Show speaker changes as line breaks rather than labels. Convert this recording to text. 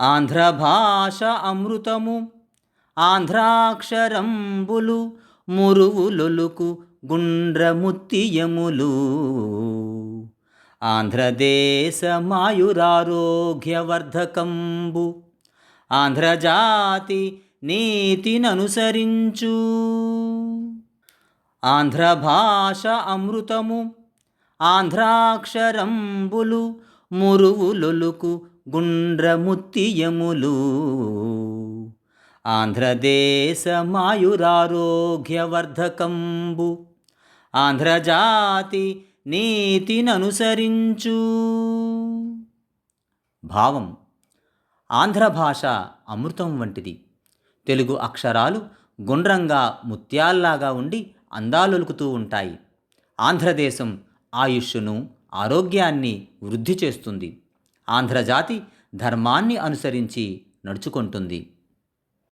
ఆంధ్ర భాష అమృతము ఆంధ్రాక్షరంబులు మురువులొలుకు గుండ్రముత్తియములు. ఆంధ్రదేశమాయురారోగ్యవర్ధకంబు ఆంధ్రజాతి నీతిననుసరించు. ఆంధ్ర భాష అమృతము ఆంధ్రాక్షరంబులు మురువులొలుకు గుండ్రముత్తియములు. ఆంధ్రదేశమాయురారోగ్యవర్ధకంబు. ఆంధ్రజాతి నీతిననుసరించు. భావం ఆంధ్ర భాష అమృతం వంటిది. తెలుగు అక్షరాలు గుండ్రంగా ముత్యాల్లాగా ఉండి అందాలొలుకుతూ ఉంటాయి. ఆంధ్రదేశం ఆయుష్ను ఆరోగ్యాన్ని వృద్ధి చేస్తుంది. ఆంధ్రజాతి ధర్మాన్ని అనుసరించి నడుచుకుంటుంది.